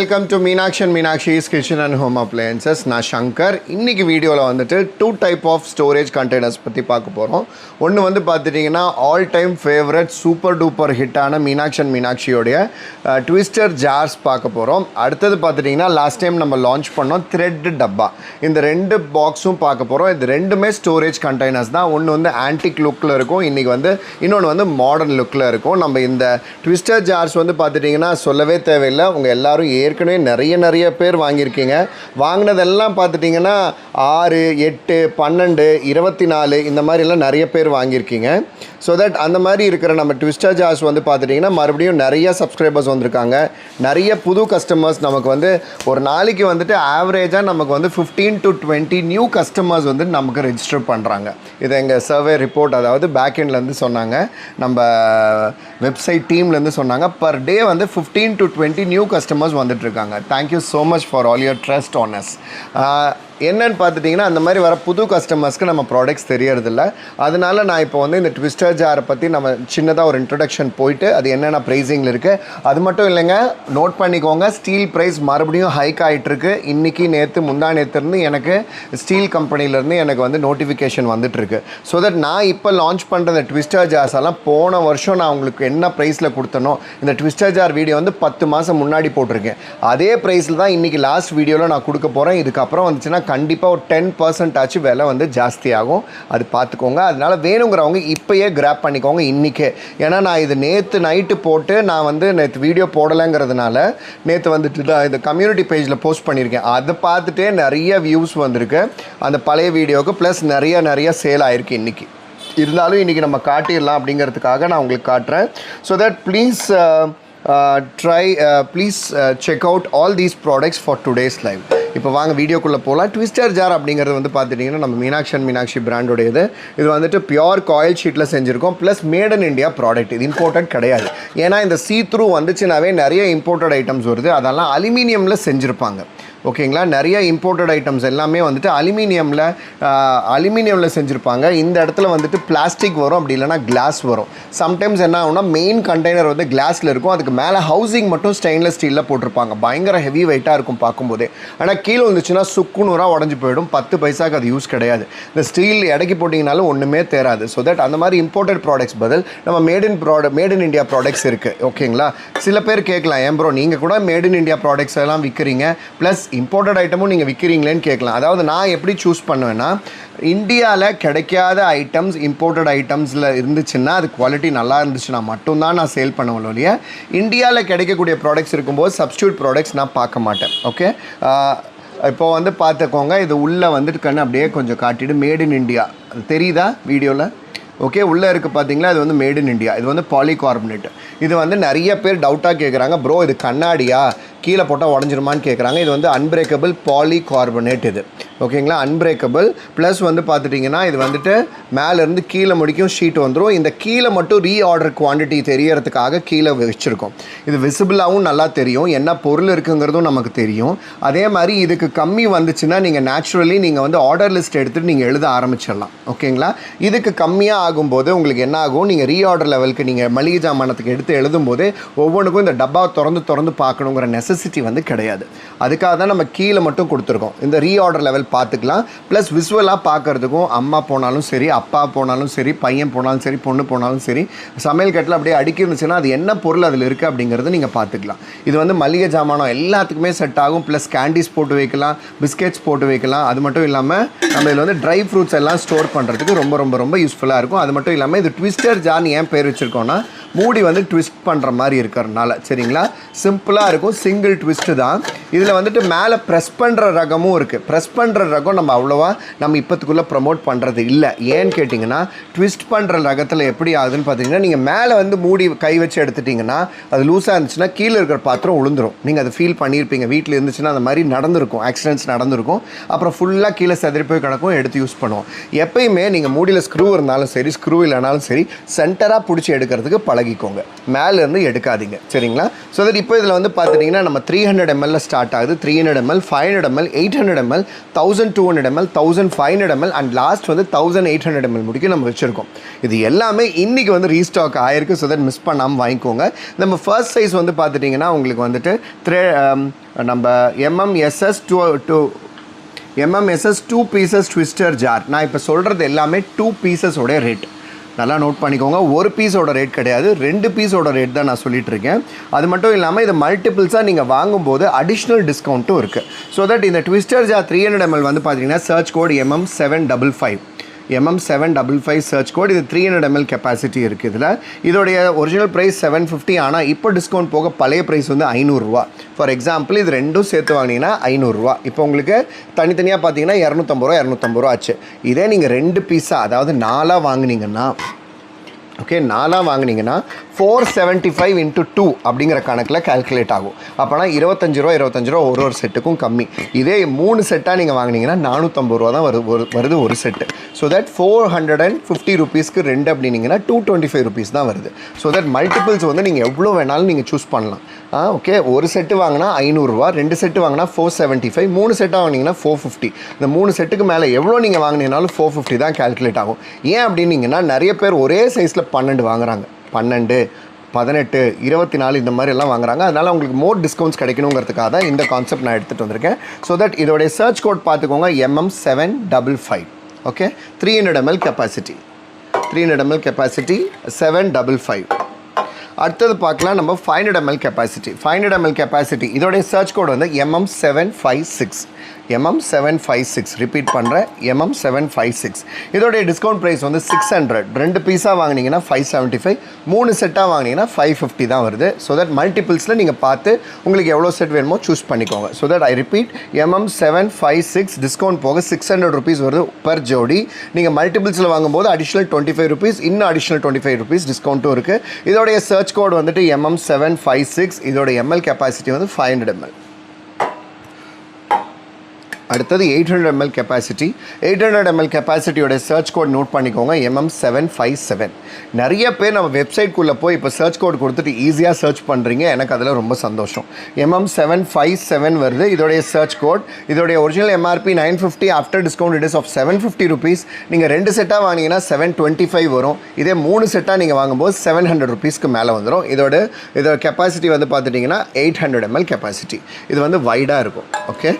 Welcome to Meenakshi and Meenakshi's kitchen and home appliances நான் சங்கர். இன்றைக்கி வீடியோவில் வந்துட்டு two type of storage containers பற்றி பார்க்க போகிறோம் ஒன்று வந்து பார்த்துட்டிங்கன்னா all time favourite super duper ஹிட்டான மீனாட்சி அண்ட் மீனாட்சியோடைய ட்விஸ்டர் ஜார்ஸ் பார்க்க போகிறோம் அடுத்தது பார்த்துட்டிங்கன்னா லாஸ்ட் டைம் நம்ம லான்ச் பண்ணோம் த்ரெட் டப்பா. இந்த ரெண்டு பாக்ஸும் பார்க்க போகிறோம் இது ரெண்டுமே ஸ்டோரேஜ் கண்டெய்னர்ஸ் தான். ஒன்று வந்து ஆன்டிக் லுக்கில் இருக்கும். இன்றைக்கி வந்து இன்னொன்று வந்து மாடர்ன் லுக்கில் இருக்கும். நம்ம இந்த ட்விஸ்டர் ஜார்ஸ் வந்து பார்த்துட்டிங்கன்னா சொல்லவே தேவையில்லை. உங்கள் எல்லாரும் ஏற்கனவே நிறைய நிறைய பேர் வாங்கியிருக்கீங்க. வாங்கினதெல்லாம் பார்த்துட்டிங்கன்னா ஆறு எட்டு பன்னெண்டு இருபத்தி நாலு இந்த மாதிரிலாம் நிறைய பேர் வாங்கியிருக்கீங்க. ஸோ தட் அந்த மாதிரி இருக்கிற நம்ம ட்விஸ்டர் ஜாஸ் வந்து பார்த்துட்டிங்கன்னா மறுபடியும் நிறைய சப்ஸ்கிரைபர்ஸ் வந்திருக்காங்க. நிறைய புது கஸ்டமர்ஸ் நமக்கு வந்து ஒரு நாளைக்கு வந்துட்டு ஆவரேஜாக நமக்கு வந்து fifteen to twenty new customers வந்து நமக்கு ரெஜிஸ்டர் பண்ணுறாங்க இது எங்கள் சர்வே ரிப்போர்ட் அதாவது பேக்கெண்ட்லேருந்து சொன்னாங்க. நம்ம வெப்சைட் டீம்லேருந்து சொன்னாங்க. பர் டே வந்து fifteen to twenty new customers வந்துட்டுருக்காங்க thank you so much for all your trust anus என்னன்னு பார்த்துட்டிங்கன்னா அந்த மாதிரி வர புது கஸ்டமர்ஸ்க்கு நம்ம ப்ராடக்ட்ஸ் தெரியறதில்ல. அதனால நான் இப்போ வந்து இந்த ட்விஸ்டர் ஜாரை பற்றி நம்ம சின்னதாக ஒரு இன்ட்ரடக்ஷன் போயிட்டு அது என்னென்ன ப்ரைஸிங்கில் இருக்குது அது மட்டும் இல்லைங்க நோட் பண்ணிக்கோங்க. ஸ்டீல் ப்ரைஸ் மறுபடியும் ஹைக் ஆகிட்டுருக்கு இன்றைக்கி நேற்று முந்தா நேற்றுலேருந்து எனக்கு ஸ்டீல் கம்பெனிலேருந்து எனக்கு வந்து நோட்டிஃபிகேஷன் வந்துட்டுருக்கு. ஸோ தட் நான் இப்போ லான்ச் பண்ணுற இந்த ட்விஸ்டர் ஜார்ஸ் எல்லாம் போன வருஷம் நான் உங்களுக்கு என்ன ப்ரைஸில் கொடுத்தனோ இந்த ட்விஸ்டர் ஜார் வீடியோ வந்து பத்து மாதம் முன்னாடி போட்டிருக்கேன். அதே ப்ரைஸில் தான் இன்றைக்கி லாஸ்ட் வீடியோவில் நான் கொடுக்க போகிறேன் இதுக்கப்புறம் வந்துச்சுன்னா கண்டிப்பாக ஒரு டென் பர்சன்ட் ஆச்சு விலை வந்து ஜாஸ்தியாகும். அது பார்த்துக்கோங்க. அதனால் வேணுங்கிறவங்க இப்போயே கிராப் பண்ணிக்கோங்க இன்றைக்கே ஏன்னா நான் இது நேற்று நைட்டு போட்டு நான் வந்து நேற்று வீடியோ போடலைங்கிறதுனால நேற்று வந்துட்டு தான் இந்த கம்யூனிட்டி பேஜில் போஸ்ட் பண்ணியிருக்கேன். அதை பார்த்துட்டே நிறைய வியூஸ் வந்திருக்கு. அந்த பழைய வீடியோவுக்கு ப்ளஸ் நிறைய நிறைய சேல் ஆயிருக்கு இன்றைக்கி இருந்தாலும் இன்றைக்கி நம்ம காட்டிடலாம் அப்படிங்கிறதுக்காக நான் உங்களுக்கு காட்டுறேன். So that please try please check out all these products for today's live இப்போ வாங்க வீடியோக்குள்ளே போகலாம் ட்விஸ்டர் ஜார் அப்படிங்கிறது வந்து பார்த்துட்டிங்கன்னா நம்ம மீனாட்சி அண்ட் மீனாட்சி பிராண்டோடையது. இது வந்துட்டு பியோர் காயில் ஷீட்டில் செஞ்சுருக்கோம். Plus made in India product இது இம்போர்ட்டட் கிடையாது. ஏன்னா இந்த சீ த்ரூ வந்துச்சுனாவே நிறைய இம்போர்ட்டட் ஐட்டம்ஸ் வருது. அதெல்லாம் அலுமினியமில் செஞ்சுருப்பாங்க. ஓகேங்களா? நிறைய இம்போர்ட்டட் ஐட்டம்ஸ் எல்லாமே வந்துட்டு அலுமினியமில் அலுமினியமில் செஞ்சுருப்பாங்க. இந்த இடத்துல வந்துட்டு பிளாஸ்டிக் வரும் அப்படி இல்லைனா கிளாஸ் வரும். சம்டைம்ஸ் என்ன ஆகும்னா மெயின் கண்டெய்னர் வந்து கிளாஸில் இருக்கும். அதுக்கு மேலே ஹவுசிங் மட்டும் ஸ்டெயின்லெஸ் ஸ்டீலில் போட்டிருப்பாங்க. பயங்கர ஹெவி வெயிட்டாக இருக்கும் பார்க்கும்போதே. ஆனால் கீழே வந்துச்சுன்னா சுக்குநூறாக உடஞ்சி போயிடும். பத்து பைசாக்கு அது யூஸ் கிடையாது. இந்த ஸ்டீல் இடைக்கு போட்டிங்கனாலும் ஒன்றுமே தேராது. ஸோ தட் அந்த மாதிரி இம்போர்ட்டட் ப்ராடக்ட்ஸ் பதில் நம்ம made in product made in India products இருக்குது ஓகேங்களா? சில பேர் கேட்கலாம் ஏன் ப்ரோ நீங்கள் கூட மேட் இன் இண்டியா ப்ராடக்ட்ஸ் எல்லாம் விற்கிறீங்க ப்ளஸ் இம்போர்ட்டட் ஐட்டமும் நீங்கள் விற்கிறீங்களேன்னு கேட்கலாம். அதாவது நான் எப்படி சூஸ் பண்ணுவேன்னா இந்தியாவில் கிடைக்காத ஐட்டம்ஸ் இம்போர்ட்டட் ஐட்டம்ஸில் இருந்துச்சுன்னா அது குவாலிட்டி நல்லா இருந்துச்சுன்னா மட்டும்தான் நான் சேல் பண்ணுவேன் ஒழிய இந்தியாவில் கிடைக்கக்கூடிய ப்ராடக்ட்ஸ் இருக்கும்போது சப்ஸ்டியூட் ப்ராடக்ட்ஸ் நான் பார்க்க மாட்டேன். ஓகே இப்போ வந்து பார்த்துக்கோங்க இது உள்ளே வந்துட்டு கண்ணு அப்படியே கொஞ்சம் காட்டிட்டு மேட் இன் இந்தியா தெரியுதா வீடியோவில் ஓகே உள்ளே இருக்குது பார்த்தீங்களா? இது வந்து மேட் இன் இண்டியா இது வந்து பாலிகார்பனேட் இது வந்து நிறைய பேர் டவுட்டாக கேட்குறாங்க ப்ரோ இது கண்ணாடியா? கீழே போட்டால் உடஞ்சிருமான்னு கேட்குறாங்க. இது வந்து அன்பிரேக்கபிள் பாலி கார்பனேட் இது. ஓகேங்களா? அன்பிரேக்கபிள் ப்ளஸ் வந்து பார்த்துட்டிங்கன்னா இது வந்துட்டு மேலேருந்து கீழே முடிக்கும் ஷீட் வந்துடும் இந்த கீழே மட்டும் ரீஆர்டர் குவான்டிட்டி தெரியறதுக்காக கீழே வச்சுருக்கோம். இது விசிபிளாகவும் நல்லா தெரியும். என்ன பொருள் இருக்குங்கிறதும் நமக்கு தெரியும். அதே மாதிரி இதுக்கு கம்மி வந்துச்சுன்னா நீங்கள் நேச்சுரலி நீங்கள் வந்து ஆர்டர் லிஸ்ட் எடுத்துகிட்டு நீங்கள் எழுத ஆரம்பிச்சிடலாம். ஓகேங்களா? இதுக்கு கம்மியாக ஆகும்போது உங்களுக்கு என்ன ஆகும்? நீங்கள் ரீஆர்டர் லெவலுக்கு நீங்கள் மளிகை ஜாமானத்துக்கு எடுத்து எழுதும்போது ஒவ்வொன்றுக்கும் இந்த டப்பா திறந்து திறந்து பார்க்கணுங்கிற நெசஸ் நெசசிட்டி வந்து கிடையாது. அதுக்காக தான் நம்ம கீழே மட்டும் கொடுத்துருக்கோம். இந்த ரீஆர்டர் லெவல் பார்த்துக்கலாம். ப்ளஸ் விசுவலாக பார்க்குறதுக்கும் அம்மா போனாலும் சரி அப்பா போனாலும் சரி பையன் போனாலும் சரி பொண்ணு போனாலும் சரி சமையல் கட்டில் அப்படியே அடுக்கி இருந்துச்சுன்னா அது என்ன பொருள் அதில் இருக்குது அப்படிங்கிறது நீங்கள் பார்த்துக்கலாம். இது வந்து மளிகை ஜாமானம் எல்லாத்துக்குமே செட் ஆகும். ப்ளஸ் கேண்டீஸ் போட்டு வைக்கலாம் பிஸ்கெட்ஸ் போட்டு வைக்கலாம். அது மட்டும் இல்லாமல் நம்ம இதில் வந்து ட்ரை ஃப்ரூட்ஸ் எல்லாம் ஸ்டோர் பண்ணுறதுக்கு ரொம்ப ரொம்ப ரொம்ப யூஸ்ஃபுல்லாக இருக்கும். அது மட்டும் இல்லாமல் இது ட்விஸ்டர் ஜார்னு ஏன் பேர் வச்சுருக்கோன்னா மூடி வந்து ட்விஸ்ட் பண்ணுற மாதிரி இருக்கிறனால சரிங்களா? சிம்பிளாக இருக்கும் சிங்கிள் ட்விஸ்ட்டு தான். இதில் வந்துட்டு மேலே ப்ரெஸ் பண்ணுற ரகமும் இருக்குது ப்ரெஸ் பண்ணுற ரகம் நம்ம அவ்வளோவா நம்ம இப்போத்துக்குள்ளே ப்ரமோட் பண்ணுறது இல்லை. ஏன்னு கேட்டிங்கன்னா ட்விஸ்ட் பண்ணுற ரகத்தில் எப்படி ஆகுதுன்னு பார்த்தீங்கன்னா நீங்கள் மேலே வந்து மூடி கை வச்சு எடுத்துட்டிங்கன்னா அது லூஸாக இருந்துச்சுன்னா கீழே இருக்கிற பாத்திரம் உளுந்துரும். நீங்கள் அதை ஃபீல் பண்ணியிருப்பீங்க. வீட்டில் இருந்துச்சுன்னா அந்த மாதிரி நடந்திருக்கும். ஆக்சிடென்ட்ஸ் நடந்திருக்கும். அப்புறம் ஃபுல்லாக கீழே செதறி போய் கிடக்கும் எடுத்து யூஸ் பண்ணுவோம். எப்பயுமே நீங்கள் மூடியில் ஸ்க்ரூ இருந்தாலும் சரி ஸ்க்ரூ இல்லைனாலும் சரி சென்டராக பிடிச்சி எடுக்கிறதுக்கு பழகி பழகிக்கோங்க மேலேருந்து எடுக்காதீங்க. சரிங்களா? ஸோ தட் இப்போ இதில் வந்து பார்த்துட்டிங்கன்னா நம்ம த்ரீ ஹண்ட்ரட் எம்எல்ல ஸ்டார்ட் ஆகுது. Three hundred ML five hundred ML eight hundred ML thousand two hundred ML thousand five hundred ML and last வந்து தௌசண்ட் எயிட் ஹண்ட்ரட் எம்எல் முடிக்கும் நம்ம வச்சுருக்கோம். இது எல்லாமே இன்றைக்கி வந்து ரீஸ்டாக் ஆயிருக்கு. ஸோ தட் மிஸ் பண்ணாமல் வாங்கிக்கோங்க. நம்ம ஃபர்ஸ்ட் சைஸ் வந்து பார்த்துட்டிங்கன்னா உங்களுக்கு வந்துட்டு த்ரே um, நம்ம MMSS two two MMSS two pieces twister jar நான் இப்போ சொல்கிறது எல்லாமே டூ பீசஸோட ரேட் நல்லா நோட் பண்ணிக்கோங்க. ஒரு பீஸோட ரேட் கிடையாது. ரெண்டு பீஸோட ரேட் தான் நான் சொல்லிட்டு இருக்கேன் அது மட்டும் இல்லாமல் இது மல்டிபிள்ஸாக நீங்கள் வாங்கும்போது அடிஷ்னல் டிஸ்கவுண்ட்டும் இருக்குது ஸோ தட் இந்த twister jar three hundred ML வந்து பார்த்தீங்கன்னா search code MM seven double five MM seven double five search code இது த்ரீ ஹண்ட்ரட் எம்எல் கெப்பாசிட்டி இருக்குது இதில். இதோடைய ஒரிஜினல் ப்ரைஸ் செவன் ஃபிஃப்டி ஆனால் இப்போ டிஸ்கவுண்ட் போக பழைய ப்ரைஸ் வந்து ஐநூறுரூவா ஃபார் எக்ஸாம்பிள் இது ரெண்டும் சேர்த்து வாங்கினீங்கன்னா ஐநூறுரூவா இப்போ உங்களுக்கு தனித்தனியாக பார்த்தீங்கன்னா இரநூத்தம்பது ரூபா இரநூத்தம்பது ரூபா ஆச்சு. இதே நீங்கள் ரெண்டு பீஸாக அதாவது நாலாக வாங்குனீங்கன்னா ஓகே நாலாக வாங்கினீங்கன்னா four seventy five into two அப்படிங்கிற கணக்கில் கால்குலேட் ஆகும். அப்போனா இருபத்தஞ்சு ரூபா இருபத்தஞ்சு ரூபா ஒரு ஒரு செட்டுக்கும் கம்மி. இதே மூணு செட்டாக நீங்கள் வாங்குனீங்கன்னா நானூற்றம்பது ரூபா தான் வருது வருது ஒரு set so that four hundred and fifty ருபீஸ்க்கு ரெண்டு அப்படின்னீங்கன்னா டூ டுவெண்ட்டி ஃபைவ் ருபீஸ் தான் வருது. ஸோ தட் மல்டிபிள்ஸ் வந்து நீங்கள் எவ்வளோ வேணாலும் நீங்கள் சூஸ் பண்ணலாம். ஆ ஓகே ஒரு செட்டு வாங்கினா ஐநூறுரூவா ரெண்டு செட்டு வாங்கினா ஃபோர் செவன்ட்டி ஃபைவ் மூணு செட்டாக வாங்கினீங்கன்னா ஃபோர் ஃபிஃப்டி இந்த மூணு செட்டுக்கு மேலே எவ்வளோ நீங்கள் வாங்கினீங்கனாலும் ஃபோர் ஃபிஃப்டி தான் கால்குலேட் ஆகும். ஏன் அப்படின்னீங்கன்னா நிறைய பேர் ஒரே சைஸில் பன்னெண்டு வாங்குறாங்க. பன்னெண்டு பதினெட்டு இருபத்தி நாலு இந்த மாதிரி எல்லாம் வாங்குறாங்க. அதனால் உங்களுக்கு மோர் டிஸ்கவுண்ட்ஸ் கிடைக்கணுங்கிறதுக்காக தான் இந்த கான்செப்ட் நான் எடுத்துகிட்டு வந்திருக்கேன். ஸோ தட் இதோடைய சர்ச் கோட் பார்த்துக்கோங்க MM seven double five okay three hundred ML capacity three hundred ML capacity seven double five அடுத்தது பார்க்கலாம் நம்ம five hundred ML capacity five hundred ML capacity இதோடைய சர்ச் கோட் வந்து MM seven five six MM seven five six repeat பண்ணுறேன் MM seven five six இதோடைய discount price வந்து six hundred ரெண்டு பீஸாக வாங்கினீங்கன்னா ஃபைவ் செவன்ட்டி ஃபைவ் மூணு செட்டாக வாங்கினீங்கன்னா ஃபைவ் ஃபிஃப்டி தான் வருது. ஸோ தட் மல்டிபிள்ஸில் நீங்கள் பார்த்து உங்களுக்கு எவ்வளோ செட் வேணுமோ சூஸ் பண்ணிக்கோங்க. So that I repeat MM seven five six discount போக சிக்ஸ் ஹண்ட்ரட் ருபீஸ் வருது பர் ஜோடி. நீங்கள் மல்டிபிள்ஸில் வாங்கும்போது அடிஷ்னல் டுவெண்ட்டி ஃபைவ் ருபீஸ் இன்னும் அடிஷ்னல் டுவெண்ட்டி ஃபைவ் ருபீஸ் டிஸ்கவுண்ட்டும் இருக்குது இதோடைய சர்ச் கோட் வந்துட்டு எம்எம் செவன் ஃபைவ் சிக்ஸ் இதோட எம்எல் கெப்பாசிட்டி வந்து ஃபைவ் ஹண்ட்ரட் எம்எல் அடுத்தது eight hundred ML capacity eight hundred ML கெப்பாசிட்டியோட search code note பண்ணிக்கோங்க எம்எம் செவன் ஃபைவ் செவன் நிறைய பேர் நம்ம வெப்சைட்குள்ளே போய் இப்போ சர்ச் கோட் கொடுத்துட்டு ஈஸியாக சர்ச் பண்ணுறீங்க எனக்கு அதில் ரொம்ப சந்தோஷம். எம்எம் செவன் ஃபைவ் செவன் வருது. இதோடைய சர்ச் கோட் இதோடைய original MRP nine fifty after discount it is of seven fifty rupees நீங்கள் ரெண்டு செட்டாக வாங்கினீங்கன்னா செவன் டுவெண்ட்டி ஃபைவ் வரும். இதே மூணு செட்டாக நீங்கள் வாங்கும்போது செவன் ஹண்ட்ரட் ருபீஸ்க்கு மேலே வந்துடும் இதோட இதோட கெப்பாசிட்டி வந்து பார்த்துட்டிங்கன்னா எயிட் ஹண்ட்ரட் எம்எல் கெப்பாசிட்டி இது வந்து வைடாக இருக்கும். ஓகே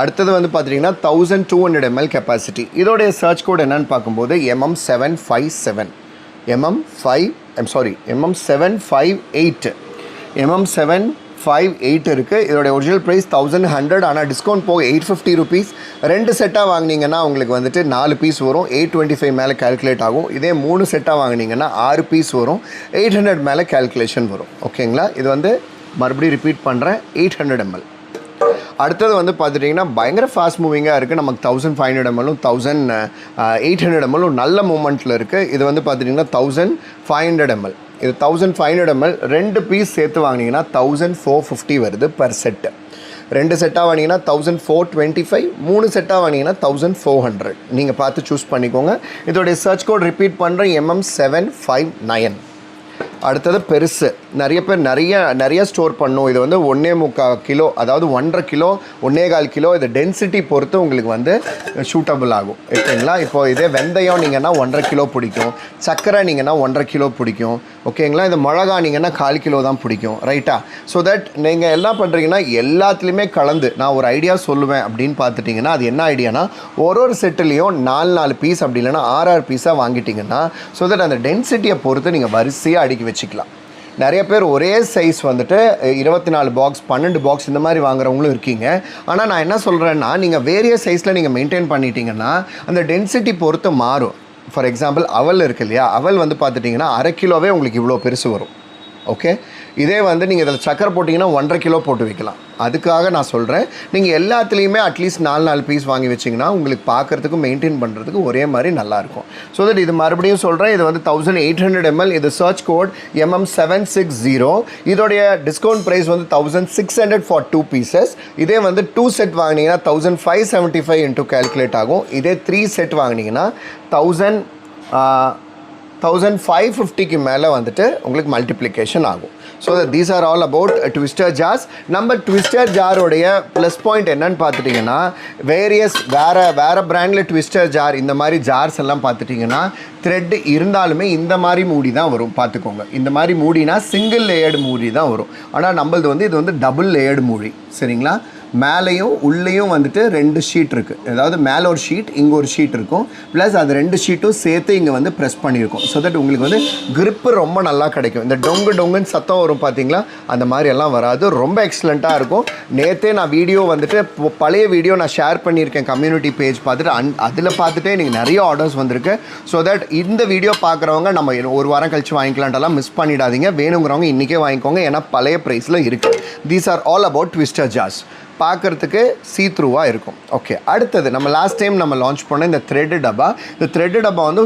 அடுத்தது வந்து பார்த்தீங்கன்னா thousand two hundred ML capacity இதோடைய சர்ச் கோட் என்னன்னு பார்க்கும்போது MM seven five seven MM five I'm sorry MM seven five eight MM seven five eight இருக்குது இதோடைய ஒரிஜினல் ப்ரைஸ் தௌசண்ட் ஹண்ட்ரட் ஆனால் டிஸ்கவுண்ட் போக எயிட் ஃபிஃப்டி ருபீஸ் ரெண்டு செட்டாக வாங்கினீங்கன்னா உங்களுக்கு வந்துட்டு நாலு பீஸ் வரும். எயிட் டுவெண்ட்டி ஃபைவ் மேலே கால்குலேட் ஆகும். இதே மூணு செட்டாக வாங்கினீங்கன்னா ஆறு பீஸ் வரும். எயிட் ஹண்ட்ரட் மேலே கால்குலேஷன் வரும். ஓகேங்களா இது வந்து மறுபடியும் ரிப்பீட் பண்ணுறேன் எயிட் ஹண்ட்ரட் எம்எல் அடுத்தது வந்து பார்த்துட்டிங்கன்னா பயங்கர ஃபாஸ்ட் மூவிங்காக இருக்குது நமக்கு தௌசண்ட் ஃபைவ் ஹண்ட்ரட் எம்எல்லும் தௌசண்ட் எயிட் ஹண்ட்ரட் எம்எல்லும் நல்ல மூமெண்ட்டில் இருக்குது இது வந்து பார்த்துட்டிங்கன்னா தௌசண்ட் ஃபைவ் ஹண்ட்ரட் எம்எல் இது தௌசண்ட் ஃபைவ் ஹண்ட்ரட் எம்எல் ரெண்டு பீஸ் சேர்த்து வாங்கினீங்கன்னா தௌசண்ட் ஃபோர் ஃபிஃப்டி வருது பர் செட்டு ரெண்டு செட்டாக வாங்கினீங்கன்னா தௌசண்ட் ஃபோர் டுவெண்ட்டி ஃபைவ் மூணு செட்டாக வாங்கினீங்கன்னா தௌசண்ட் ஃபோர் ஹண்ட்ரட் நீங்கள் பார்த்து சூஸ் பண்ணிக்கோங்க. இதோடைய சர்ச் கோட் ரிப்பீட் பண்ணுறேன் எம்எம் செவன் ஃபைவ் நயன் அடுத்தது பெருசு. நிறைய பேர் நிறைய நிறைய ஸ்டோர் பண்ணும். இது வந்து ஒன்றே முக்கால் கிலோ அதாவது ஒன்றரை கிலோ ஒன்றே கால் கிலோ இது டென்சிட்டி பொறுத்து உங்களுக்கு வந்து சூட்டபிள் ஆகும். ஓகேங்களா? இப்போ இதே வெந்தயம் நீங்கன்னா ஒன்றரை கிலோ பிடிக்கும். சர்க்கரை நீங்கன்னா ஒன்றரை கிலோ பிடிக்கும். ஓகேங்களா? இந்த மிளகா நீங்கன்னா கால் கிலோ தான் பிடிக்கும். ரைட்டா ஸோ தட் நீங்கள் என்ன பண்ணுறீங்கன்னா எல்லாத்துலேயுமே கலந்து நான் ஒரு ஐடியா சொல்லுவேன் அப்படின்னு பார்த்துட்டிங்கன்னா அது என்ன ஐடியானா ஒரு ஒரு செட்டுலேயும் நாலு நாலு பீஸ் அப்படி இல்லைன்னா ஆறு ஆறு பீஸாக வாங்கிட்டிங்கன்னா ஸோ தட் அந்த டென்சிட்டியை பொறுத்து நீங்கள் வரிசையாக அடுக்கி வச்சுக்கலாம். நிறைய பேர் ஒரே சைஸ் வந்துட்டு இருபத்தி நாலு பாக்ஸ் பன்னெண்டு பாக்ஸ் இந்த மாதிரி வாங்குறவங்களும் இருக்கீங்க. ஆனால் நான் என்ன சொல்கிறேன்னா நீங்கள் வேரிய சைஸில் நீங்கள் மெயின்டைன் பண்ணிட்டீங்கன்னா அந்த டென்சிட்டி பொறுத்து மாறும். ஃபார் எக்ஸாம்பிள் அவல் இருக்கு இல்லையா? அவல் வந்து பார்த்துட்டிங்கன்னா அரை கிலோவே உங்களுக்கு இவ்வளோ பெருசு வரும். ஓகே இதே வந்து நீங்கள் இதில் சக்கரை போட்டிங்கன்னா ஒன்றரை கிலோ போட்டு வைக்கலாம். அதுக்காக நான் சொல்கிறேன் நீங்கள் எல்லாத்துலேயுமே அட்லீஸ்ட் நாலு நாலு பீஸ் வாங்கி வச்சிங்கன்னா உங்களுக்கு பார்க்குறதுக்கும் மெயின்டைன் பண்ணுறதுக்கு ஒரே மாதிரி நல்லாயிருக்கும் ஸோ தட் இது மறுபடியும் சொல்கிறேன் இது வந்து தௌசண்ட் எயிட் ஹண்ட்ரட் எம்எல் இது search code MM seven six zero இதோடைய டிஸ்கவுண்ட் ப்ரைஸ் வந்து thousand six hundred for two pieces இதே வந்து டூ செட் வாங்கினீங்கன்னா thousand five seventy five into calculate ஆகும். இதே த்ரீ செட் வாங்கினீங்கன்னா தௌசண்ட் தௌசண்ட் ஃபைவ் ஃபிஃப்டிக்கு மேலே வந்துட்டு உங்களுக்கு மல்டிப்ளிகேஷன் ஆகும். So these are all about twister jars நம்ம ட்விஸ்டர் ஜாரோடைய ப்ளஸ் பாயிண்ட் என்னன்னு பார்த்துட்டிங்கன்னா வேரியஸ் வேறு வேறு பிராண்டில் ட்விஸ்டர் ஜார் இந்த மாதிரி ஜார்ஸ் எல்லாம் பார்த்துட்டிங்கன்னா த்ரெட் இருந்தாலுமே இந்த மாதிரி மூடி தான் வரும். பார்த்துக்கோங்க. இந்த மாதிரி மூடினா சிங்கிள் லேயர்டு மூடி தான் வரும். ஆனால் நம்மளது வந்து இது வந்து டபுள் லேயர்டு மூடி. சரிங்களா? மேலேயும் உள்ளேயும் வந்துட்டு ரெண்டு ஷீட் இருக்குது அதாவது மேலே ஒரு ஷீட் இங்கே ஒரு ஷீட் இருக்கும். ப்ளஸ் அது ரெண்டு ஷீட்டும் சேர்த்து இங்கே வந்து ப்ரெஸ் பண்ணியிருக்கோம். ஸோ தட் உங்களுக்கு வந்து கிரிப்பு ரொம்ப நல்லா கிடைக்கும். இந்த டொங்கு டொங்குன்னு சத்தம் வரும் பார்த்தீங்களா அந்த மாதிரி எல்லாம் வராது. ரொம்ப எக்ஸலண்ட்டாக இருக்கும். நேற்றே நான் வீடியோ வந்துட்டு பழைய வீடியோ நான் ஷேர் பண்ணியிருக்கேன் கம்யூனிட்டி பேஜ் பார்த்துட்டு. அன் அதில் பார்த்துட்டே எனக்கு நிறைய ஆர்டர்ஸ் வந்திருக்கு. ஸோ தட் இந்த வீடியோ பார்க்குறவங்க நம்ம ஒரு வாரம் கழிச்சு வாங்கிக்கலான்ட்டெல்லாம் மிஸ் பண்ணிடாதீங்க. வேணுங்கிறவங்க இன்றைக்கே வாங்கிக்கோங்க. ஏன்னா பழைய ப்ரைஸில் இருக்குது these are all about twister ஜாஸ் பார்க்குறதுக்கு சீ த்ரூவாக இருக்கும். ஓகே அடுத்தது நம்ம லாஸ்ட் டைம் நம்ம லான்ச் பண்ண இந்த த்ரெட்டு டப்பா. இந்த த்ரெட் டப்பா வந்து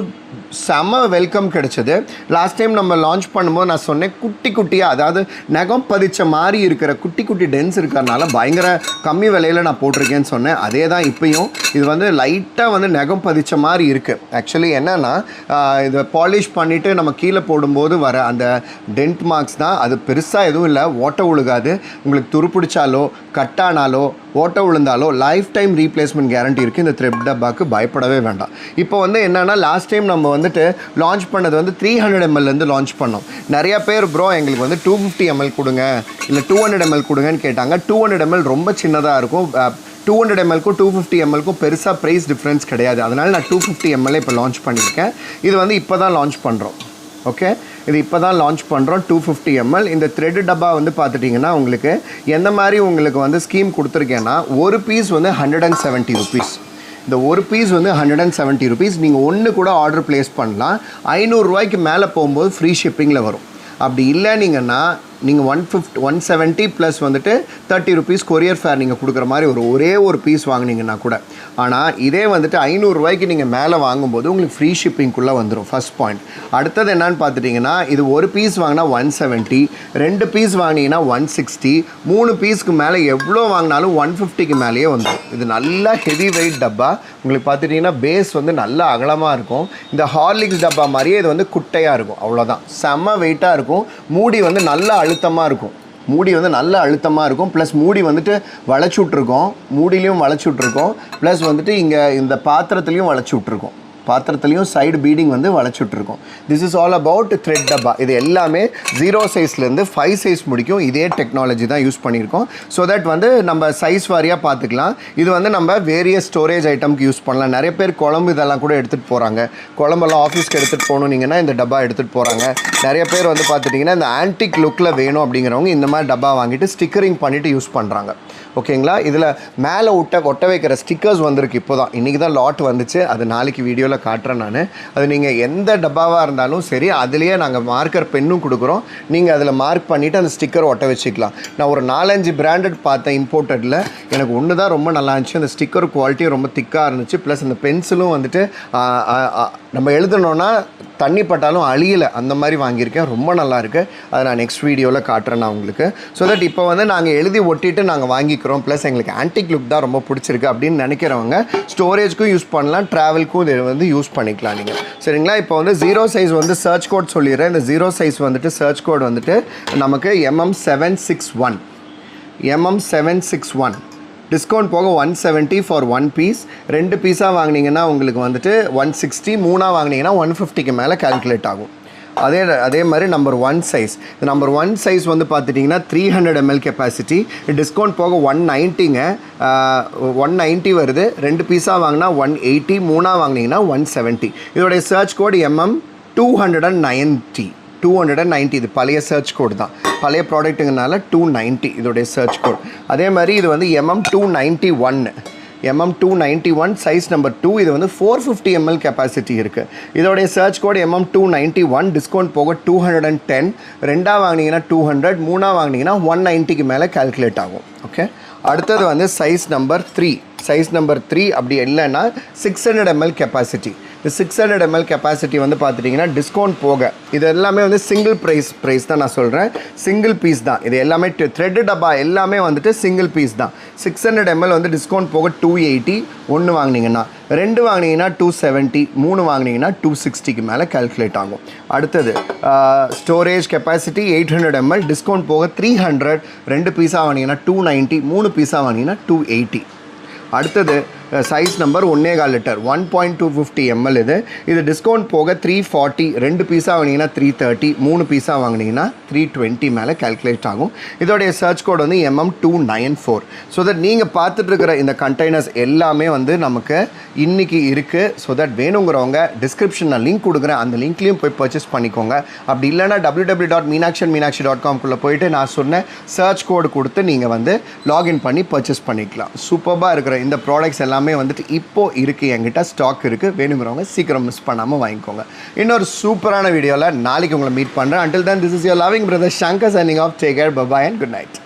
செம வெல்கம் கிடைச்சது. லாஸ்ட் டைம் நம்ம லான்ச் பண்ணும்போது நான் சொன்னேன் குட்டி குட்டியாக அதாவது நகம் பதிச்ச மாதிரி இருக்கிற குட்டி குட்டி டென்ஸ் இருக்கிறனால பயங்கர கம்மி விலையில் நான் போட்டிருக்கேன்னு சொன்னேன். அதே தான் இப்பயும். இது வந்து லைட்டாக வந்து நகம் பதிச்ச மாதிரி இருக்குது ஆக்சுவலி என்னென்னா இதை பாலிஷ் பண்ணிவிட்டு நம்ம கீழே போடும்போது வர அந்த டென்ட் மார்க்ஸ் தான். அது பெருசாக எதுவும் இல்லை ஓட்ட ஒழுகாது உங்களுக்கு துருப்பிடிச்சாலோ கட்டானாலோ ஓட்டை விழுந்தாலோ லைஃப் டைம் ரீப்ளேஸ்மெண்ட் கேரண்டி இருக்குது இந்த த்ரெட் டப்பாக்கு பயப்படவே வேண்டாம். இப்போ வந்து என்னென்னா லாஸ்ட் டைம் நம்ம வந்துட்டு லான்ச் பண்ணது வந்து த்ரீ ஹண்ட்ரட் எம்எல்லேருந்து லான்ச் பண்ணோம். நிறைய பேர் ப்ரோ எங்களுக்கு வந்து டூ ஃபிஃப்டி எம்எல் கொடுங்க. இல்லை டூ ஹண்ட்ரட் எம்எல் கொடுங்கன்னு கேட்டாங்க. டூ ஹண்ட்ரட் எம்எல் ரொம்ப சின்னதாக இருக்கும். டூ ஹண்ட்ரட் எம்எல்க்கும் டூ ஃபிஃப்டி எம்எல்க்கும் பெருசாக ப்ரைஸ் டிஃப்ரென்ஸ் கிடையாது. அதனால் நான் டூ ஃபிஃப்டி எம்எல்ஏ இப்போ லான்ச் பண்ணியிருக்கேன். இது வந்து இப்போ தான் லான்ச் பண்ணுறோம் ஓகே இது இப்போ தான் லான்ச் பண்ணுறோம் டூ ஃபிஃப்டி எம்எல் இந்த த்ரெட் டப்பா வந்து பார்த்துட்டிங்கன்னா உங்களுக்கு எந்த மாதிரி உங்களுக்கு வந்து ஸ்கீம் கொடுத்துருக்கேன்னா ஒரு பீஸ் வந்து ஹண்ட்ரட் அண்ட் செவன்ட்டி ருபீஸ் இந்த ஒரு பீஸ் வந்து ஹண்ட்ரட் அண்ட் செவன்ட்டி ருபீஸ் நீங்கள் ஒன்று கூட ஆர்டர் ப்ளேஸ் பண்ணலாம். ஐநூறுரூவாய்க்கு மேலே போகும்போது ஃப்ரீ ஷிப்பிங்கில் வரும். அப்படி இல்லைனீங்கன்னா நீங்கள் one fifty one seventy plus வந்துட்டு தேர்ட்டி ருபீஸ் கொரியர் ஃபேர் நீங்கள் கொடுக்குற மாதிரி ஒரு ஒரே ஒரு பீஸ் வாங்குனீங்கன்னா கூட. ஆனால் இதே வந்துட்டு ஐநூறுரூவாய்க்கு நீங்கள் மேலே வாங்கும்போது உங்களுக்கு ஃப்ரீ ஷிப்பிங்குள்ளே வந்துடும் ஃபஸ்ட் பாயிண்ட் அடுத்தது என்னன்னு பார்த்துட்டிங்கன்னா இது ஒரு பீஸ் வாங்கினா ஒன் செவன்ட்டி ரெண்டு பீஸ் வாங்கினீங்கன்னா ஒன் சிக்ஸ்டி மூணு பீஸ்க்கு மேலே எவ்வளோ வாங்கினாலும் ஒன் ஃபிஃப்டிக்கு மேலேயே வந்துடும் இது நல்லா ஹெவி வெயிட் டப்பா. உங்களுக்கு பார்த்துட்டிங்கன்னா பேஸ் வந்து நல்லா அகலமாக இருக்கும். இந்த ஹார்லிக்ஸ் டப்பா மாதிரியே இது வந்து குட்டையாக இருக்கும். அவ்வளோதான் செம்ம வெயிட்டாக இருக்கும். மூடி வந்து நல்லா அழுத்தமாக இருக்கும். மூடி வந்து நல்ல அழுத்தமாக இருக்கும். ப்ளஸ் மூடி வந்துட்டு வளைச்சி விட்ருக்கோம் மூடிலையும் வளைச்சி விட்ருக்கோம் ப்ளஸ் வந்துட்டு இங்கே இந்த பாத்திரத்துலேயும் வளைச்சி விட்ருக்கோம் பாத்திரத்துலேயும் சைடு பீடிங் வந்து வளைச்சி விட்ருக்கோம் this is all about thread டப்பா. இது எல்லாமே ஜீரோ சைஸ்லேருந்து ஃபைவ் சைஸ் முடிக்கும். இதே டெக்னாலஜி தான் யூஸ் பண்ணியிருக்கோம். ஸோ தட் வந்து நம்ம சைஸ் வாரியாக பார்த்துக்கலாம் இது வந்து நம்ம வேரியஸ் ஸ்டோரேஜ் ஐட்டம்க்கு யூஸ் பண்ணலாம். நிறைய பேர் குழம்பு இதெல்லாம் கூட எடுத்துகிட்டு போகிறாங்க குழம்பெல்லாம் ஆஃபீஸ்க்கு எடுத்துகிட்டு போகணுன்னீங்கன்னா இந்த டப்பா எடுத்துகிட்டு போகிறாங்க நிறைய பேர் வந்து பார்த்துட்டிங்கன்னா இந்த ஆன்டிக் லுக்கில் வேணும் அப்படிங்கிறவங்க இந்த மாதிரி டப்பா வாங்கிட்டு ஸ்டிக்கரிங் பண்ணிவிட்டு யூஸ் பண்ணுறாங்க ஓகேங்களா இதில் மேலே ஒட்ட ஒட்ட வைக்கிற ஸ்டிக்கர்ஸ் வந்திருக்கு இப்போ தான் இன்றைக்கி தான் லாட் வந்துச்சு. அது நாளைக்கு வீடியோ வீடியோவில் காட்டுறேன் நான். அது நீங்கள் எந்த டப்பாவாக இருந்தாலும் சரி அதுலேயே நாங்கள் மார்க்கர் பென்னும் கொடுக்குறோம். நீங்கள் அதில் மார்க் பண்ணிவிட்டு அந்த ஸ்டிக்கர் ஒட்ட வச்சுக்கலாம். நான் ஒரு நாலஞ்சு பிராண்டட் பார்த்தேன் இம்போர்ட்டடில் எனக்கு ஒன்று தான் ரொம்ப நல்லா இருந்துச்சு. அந்த ஸ்டிக்கர் குவாலிட்டியும் ரொம்ப திக்காக இருந்துச்சு. ப்ளஸ் அந்த பென்சிலும் வந்துட்டு நம்ம எழுதணுன்னா தண்ணி பட்டாலும் அழியலை. அந்த மாதிரி வாங்கியிருக்கேன். ரொம்ப நல்லாயிருக்கு அதை நான் நெக்ஸ்ட் வீடியோவில் காட்டுறேன் நான் உங்களுக்கு. ஸோ தட் இப்போ வந்து நாங்கள் எழுதி ஒட்டிட்டு நாங்கள் வாங்கிக்கிறோம். ப்ளஸ் எங்களுக்கு ஆன்டிக் லுக் தான் ரொம்ப பிடிச்சிருக்கு அப்படின்னு நினைக்கிறவங்க ஸ்டோரேஜ்க்கும் யூஸ் பண்ணலாம். ட்ராவல்க்கும் இது வந்து யூஸ் பண்ணிக்கலாம் நீங்கள் சரிங்களா? இப்போ வந்து ஜீரோ சைஸ் வந்து சர்ச் கோட் சொல்லிடுறேன். இந்த ஜீரோ சைஸ் வந்துட்டு சர்ச் கோட் வந்துட்டு நமக்கு MM seven six one MM seven six one discount போக one seventy for one piece ரெண்டு பீஸாக வாங்கினீங்கன்னா உங்களுக்கு வந்துட்டு ஒன் சிக்ஸ்டி மூணாக வாங்குனீங்கன்னா ஒன் ஃபிஃப்டிக்கு மேலே கால்குலேட் ஆகும். அதே அதே மாதிரி number one size number one size வந்து பார்த்துட்டிங்கன்னா three hundred ML capacity discount போக ஒன் நைன்ட்டிங்க ஒன் நைன்ட்டி வருது. ரெண்டு பீஸாக வாங்கினா ஒன் எயிட்டி மூணாக வாங்கினீங்கன்னா ஒன் செவன்ட்டி இதோடைய search code MM two hundred and ninety two hundred and ninety இது பழைய சர்ச் கோடு தான். பழைய ப்ராடக்ட்டுங்கனால டூ நைன்ட்டி இதோடைய சர்ச் கோட் அதே மாதிரி இது வந்து எம்எம் டூ நைன்ட்டி ஒன்று MM two ninety one size number two இது வந்து ஃபோர் ஃபிஃப்டி எம்எல் கெப்பாசிட்டி இருக்குது இதோடைய search code MM two ninety one discount போக டூ ஹண்ட்ரட் அண்ட் டென் ரெண்டாக வாங்கினீங்கன்னா டூ ஹண்ட்ரட் மூணாக வாங்கினீங்கன்னா ஒன் நைன்ட்டிக்கு மேலே கால்குலேட் ஆகும். ஓகே அடுத்தது வந்து size number three size number three அப்படி இல்லைன்னா சிக்ஸ் ஹண்ட்ரட் எம்எல் கெப்பாசிட்டி இந்த சிக்ஸ் ஹண்ட்ரட் எம்எல் கெப்பாசிட்டி வந்து பார்த்துட்டிங்கன்னா டிஸ்கவுண்ட் போக. இது எல்லாமே வந்து சிங்கிள் ப்ரைஸ் ப்ரைஸ் தான் நான் சொல்கிறேன் சிங்கிள் பீஸ் தான். இது எல்லாமே த்ரெட்டு டப்பா எல்லாமே வந்துட்டு சிங்கிள் பீஸ் தான். சிக்ஸ் ஹண்ட்ரட் எம்எல் வந்து டிஸ்கவுண்ட் போக டூ எயிட்டி ஒன்று வாங்கினீங்கன்னா ரெண்டு வாங்கினீங்கன்னா டூ செவன்ட்டி மூணு வாங்கினீங்கன்னா டூ சிக்ஸ்டிக்கு மேலே கால்குலேட் ஆகும். அடுத்தது storage capacity eight hundred ML discount போக த்ரீ ஹண்ட்ரட் ரெண்டு பீஸாக வாங்கினீங்கன்னா டூ நைன்ட்டி மூணு பீஸாக வாங்கினீங்கன்னா டூ எயிட்டி அடுத்தது சைஸ் நம்பர் ஒன்னே கால் litre. One point two fifty ML இது. இது டிஸ்கவுண்ட் போக த்ரீ ஃபார்ட்டி ரெண்டு பீஸாக வாங்கினீங்கன்னா த்ரீ தேர்ட்டி மூணு பீஸாக வாங்கினீங்கன்னா த்ரீ டுவெண்ட்டி மேலே கால்குலேட் ஆகும். இதோடைய சர்ச் கோட் வந்து MM two nine four so that நீங்கள் பார்த்துட்ருக்கிற இந்த கண்டெய்னர்ஸ் எல்லாமே வந்து நமக்கு இன்றைக்கி இருக்குது ஸோ தட் வேணுங்கிறவங்க டிஸ்கிரிப்ஷனில் லிங்க் கொடுக்குறேன். அந்த லிங்க்லேயும் போய் பர்ச்சேஸ் பண்ணிக்கோங்க. அப்படி இல்லைனா W W dot Meenakshi Meenakshi dot காம்குள்ளே போயிட்டு நான் சொன்ன சர்ச் கோடு கொடுத்து நீங்கள் வந்து லாகின் பண்ணி பர்ச்சேஸ் பண்ணிக்கலாம். சூப்பராக இருக்கிற இந்த ப்ராடக்ட்ஸ் எல்லாம் எல்லாமே வந்துட்டு இப்போது இருக்குது என்கிட்ட ஸ்டாக் இருக்குது வேணுங்கிறவங்க சீக்கிரம் மிஸ் பண்ணாமல் வாங்கிக்கோங்க. இன்னொரு சூப்பரான வீடியோவில் நாளைக்கு உங்களை மீட் பண்ணுறேன் until then this is your loving brother Shankar signing off take care bye bye and good night